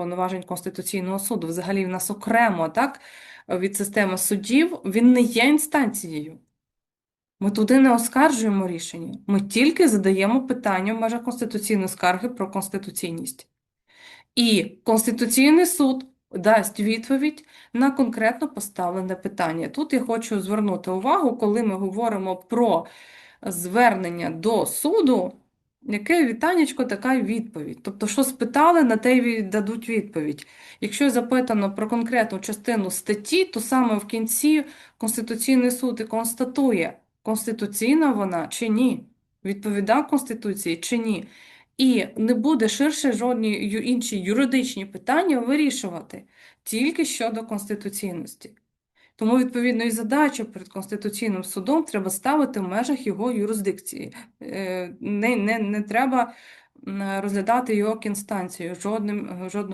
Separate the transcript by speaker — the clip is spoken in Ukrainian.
Speaker 1: повноважень Конституційного суду. Взагалі в нас окремо так, від системи судів, він не є інстанцією. Ми туди не оскаржуємо рішення. Ми тільки задаємо питання в межах конституційної скарги про конституційність. І Конституційний суд дасть відповідь на конкретно поставлене питання. Тут я хочу звернути увагу, коли ми говоримо про звернення до суду, яке вітанечко, така й відповідь. Тобто, що спитали, на те й дадуть відповідь. Якщо запитано про конкретну частину статті, то саме в кінці Конституційний суд і констатує, конституційна вона чи ні, відповідає Конституції чи ні. І не буде ширше жодні інші юридичні питання вирішувати тільки щодо конституційності. Тому, відповідно, і задачу перед Конституційним судом треба ставити в межах його юрисдикції. Е, Не, не, не треба розглядати його як інстанцію жодним, жодним